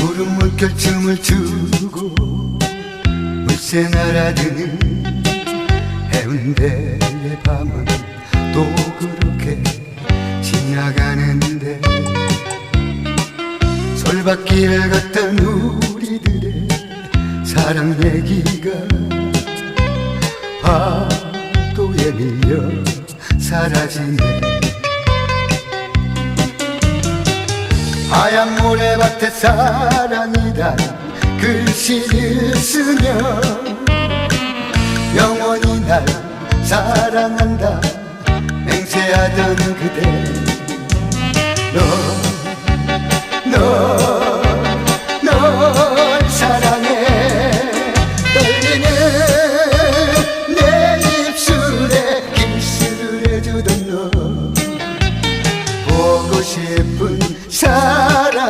구름 물결 춤을 추고 물새 날아드는 해운대의 밤은 또 그렇게 지나가는데 솔밭길을 걷던 우리들의 사랑 얘기가 파도에 밀려 사라지네 하얀 모래밭에 사랑이다. 글씨를 그 쓰며 영원히 날 사랑한다. 맹세하던 그대. 너너 널 사랑해. 떨리는 내 싶은 사람.